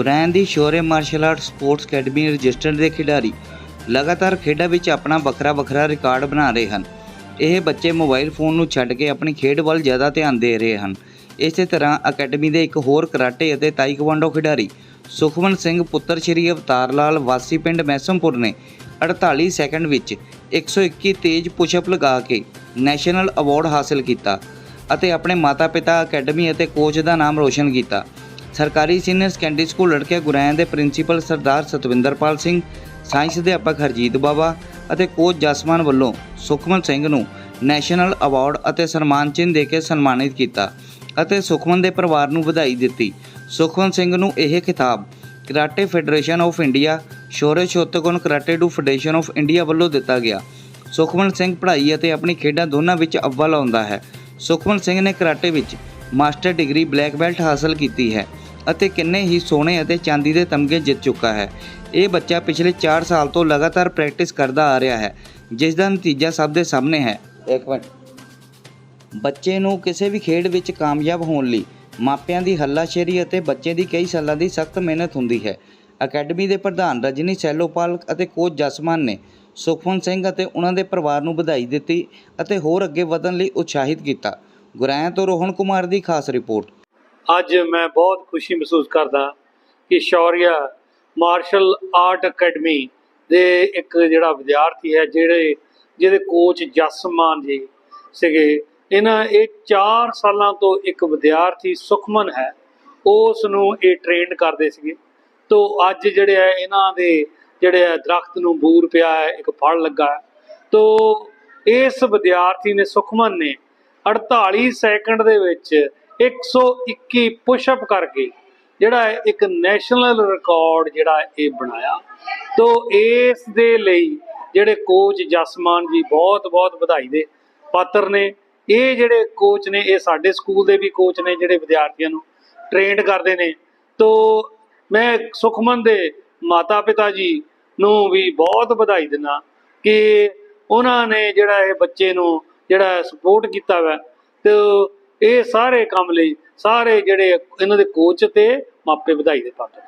ਗੁਰੈਨ ਦੀ Shorei martial art sports academy registered ਦੇ ਖਿਡਾਰੀ ਲਗਾਤਾਰ ਖੇਡਾਂ ਵਿੱਚ ਆਪਣਾ ਵੱਖਰਾ ਵੱਖਰਾ ਰਿਕਾਰਡ ਬਣਾ ਰਹੇ ਹਨ। ਇਹ ਬੱਚੇ ਮੋਬਾਈਲ ਫੋਨ ਨੂੰ ਛੱਡ ਕੇ ਆਪਣੀ ਖੇਡ ਵੱਲ ਜ਼ਿਆਦਾ ਧਿਆਨ ਦੇ ਰਹੇ ਹਨ। ਇਸੇ ਤਰ੍ਹਾਂ ਅਕੈਡਮੀ ਦੇ ਇੱਕ ਹੋਰ ਕਰਾਟੇ ਅਤੇ ਤਾਈਕਵਾਂਡੋ ਖਿਡਾਰੀ ਸੁਖਮਨ ਸਿੰਘ ਪੁੱਤਰ ਸ਼੍ਰੀ ਅਵਤਾਰ ਲਾਲ ਵਾਸੀ ਪਿੰਡ ਮੈਸਮਪੁਰ ਨੇ 48 ਸੈਕਿੰਡ ਵਿੱਚ 121 ਤੇਜ਼ ਪੁਸ਼ਅਪ ਲਗਾ ਕੇ ਨੈਸ਼ਨਲ ਅਵਾਰਡ ਹਾਸਲ ਕੀਤਾ ਅਤੇ ਆਪਣੇ ਮਾਤਾ-ਪਿਤਾ ਅਕੈਡਮੀ ਅਤੇ ਕੋਚ ਦਾ ਨਾਮ ਰੋਸ਼ਨ ਕੀਤਾ। ਸਰਕਾਰੀ ਸੀਨੀਅਰ ਸੈਕੰਡਰੀ ਸਕੂਲ ਲੜਕੇ ਗੁਰੈਨ ਦੇ ਪ੍ਰਿੰਸੀਪਲ ਸਰਦਾਰ ਸਤਵਿੰਦਰਪਾਲ ਸਿੰਘ, ਸਾਇੰਸ ਅਧਿਆਪਕ ਹਰਜੀਤ ਬਾਵਾ ਅਤੇ ਕੋਚ ਜਸਮਾਨ ਵੱਲੋਂ ਸੁਖਮਨ ਸਿੰਘ ਨੂੰ ਨੈਸ਼ਨਲ ਅਵਾਰਡ ਅਤੇ ਸਨਮਾਨ ਚਿੰਨ੍ਹ ਦੇ ਕੇ ਸਨਮਾਨਿਤ ਕੀਤਾ ਅਤੇ ਸੁਖਮਨ ਦੇ ਪਰਿਵਾਰ ਨੂੰ ਵਧਾਈ ਦਿੱਤੀ। ਸੁਖਮਨ ਸਿੰਘ ਨੂੰ ਇਹ ਖਿਤਾਬ karate federation of India, Shorei Shotokan karate do federation of India ਵੱਲੋਂ ਦਿੱਤਾ ਗਿਆ। ਸੁਖਮਨ ਸਿੰਘ ਪੜ੍ਹਾਈ ਅਤੇ ਆਪਣੀ ਖੇਡਾਂ ਦੋਨਾਂ ਵਿੱਚ ਅਵਲ ਆਉਂਦਾ ਹੈ। ਸੁਖਮਨ ਸਿੰਘ ਨੇ ਕਰਾਟੇ ਵਿੱਚ ਮਾਸਟਰ ਡਿਗਰੀ ਬਲੈਕ ਬੈਲਟ ਹਾਸਲ ਕੀਤੀ ਹੈ ਅਤੇ ਕਿੰਨੇ ਹੀ ਸੋਨੇ ਅਤੇ ਚਾਂਦੀ ਦੇ ਤਮਗੇ ਜਿੱਤ ਚੁੱਕਾ ਹੈ। ਇਹ ਬੱਚਾ ਪਿਛਲੇ 4 ਸਾਲ ਤੋਂ ਲਗਾਤਾਰ ਪ੍ਰੈਕਟਿਸ ਕਰਦਾ ਆ ਰਿਹਾ ਹੈ, ਜਿਸ ਦਾ ਨਤੀਜਾ ਸਭ ਦੇ ਸਾਹਮਣੇ ਹੈ। ਇੱਕ ਮਿੰਟ। ਬੱਚੇ ਨੂੰ ਕਿਸੇ ਵੀ ਖੇਡ ਵਿੱਚ ਕਾਮਯਾਬ ਹੋਣ ਲਈ ਮਾਪਿਆਂ ਦੀ ਹੱਲਾਸ਼ੇਰੀ ਅਤੇ ਬੱਚੇ ਦੀ ਕਈ ਸਾਲਾਂ ਦੀ ਸਖਤ ਮਿਹਨਤ ਹੁੰਦੀ ਹੈ। ਅਕੈਡਮੀ ਦੇ ਪ੍ਰਧਾਨ ਰਜਨੀ ਸੈਲੋਪਾਲ ਅਤੇ ਕੋਚ ਜਸਮਾਨ ਨੇ ਸੁਖਮਨ ਸਿੰਘ ਅਤੇ ਉਹਨਾਂ ਦੇ ਪਰਿਵਾਰ ਨੂੰ ਵਧਾਈ ਦਿੱਤੀ ਅਤੇ ਹੋਰ ਅੱਗੇ ਵਧਣ ਲਈ ਉਤਸ਼ਾਹਿਤ ਕੀਤਾ। ਗੁਰੈਂ ਤੋਂ ਰੋਹਨ ਕੁਮਾਰ ਦੀ ਖਾਸ ਰਿਪੋਰਟ। ਅੱਜ ਮੈਂ ਬਹੁਤ ਖੁਸ਼ੀ ਮਹਿਸੂਸ ਕਰਦਾ ਕਿ ਸ਼ੌਰਿਆ ਮਾਰਸ਼ਲ ਆਰਟ ਅਕੈਡਮੀ ਦੇ ਇੱਕ ਜਿਹੜਾ ਵਿਦਿਆਰਥੀ ਹੈ, ਜਿਹੜੇ, ਜਿਹਦੇ ਕੋਚ ਜਸਮਾਨ ਜੀ ਸੀਗੇ। ਇਹਨਾਂ ਇਹ 4 ਸਾਲਾਂ ਤੋਂ ਇੱਕ ਵਿਦਿਆਰਥੀ ਸੁਖਮਨ ਹੈ, ਉਸ ਨੂੰ ਇਹ ਟ੍ਰੇਨਡ ਕਰਦੇ ਸੀਗੇ। ਤੋਂ ਅੱਜ ਜਿਹੜੇ ਹੈ, ਇਹਨਾਂ ਦੇ ਜਿਹੜੇ ਹੈ, ਦਰਖਤ ਨੂੰ ਬੂਰ ਪਿਆ ਹੈ, ਇੱਕ ਫਲ ਲੱਗਾ ਹੈ। ਤੋਂ ਇਸ ਵਿਦਿਆਰਥੀ ਨੇ, ਸੁਖਮਨ ਨੇ 48 ਸੈਕਿੰਡ ਦੇ ਵਿੱਚ 121 ਪੁਸ਼ਅਪ ਕਰਕੇ ਜਿਹੜਾ ਹੈ ਇੱਕ ਨੈਸ਼ਨਲ ਰਿਕਾਰਡ ਜਿਹੜਾ ਇਹ ਬਣਾਇਆ। ਤੋਂ ਇਸ ਦੇ ਲਈ ਜਿਹੜੇ ਕੋਚ ਜਸਮਾਨ ਜੀ ਬਹੁਤ ਬਹੁਤ ਵਧਾਈ ਦੇ ਪਾਤਰ ਨੇ। ਇਹ ਜਿਹੜੇ ਕੋਚ ਨੇ, ਇਹ ਸਾਡੇ ਸਕੂਲ ਦੇ ਵੀ ਕੋਚ ਨੇ ਜਿਹੜੇ ਵਿਦਿਆਰਥੀਆਂ ਨੂੰ ਟ੍ਰੇਨਡ ਕਰਦੇ ਨੇ। ਤੋਂ ਮੈਂ ਸੁਖਮਨ ਦੇ ਮਾਤਾ ਪਿਤਾ ਜੀ ਨੂੰ ਵੀ ਬਹੁਤ ਵਧਾਈ ਦਿੰਦਾ ਕਿ ਉਹਨਾਂ ਨੇ ਜਿਹੜਾ ਇਹ ਬੱਚੇ ਨੂੰ ਜਿਹੜਾ ਸਪੋਰਟ ਕੀਤਾ ਵਾ, ਤੇ ਇਹ ਸਾਰੇ ਕੰਮ ਲਈ ਸਾਰੇ ਜਿਹੜੇ ਇਹਨਾਂ ਦੇ ਕੋਚ ਤੇ ਮਾਪੇ ਵਧਾਈ ਦੇ ਪਾਤਰ।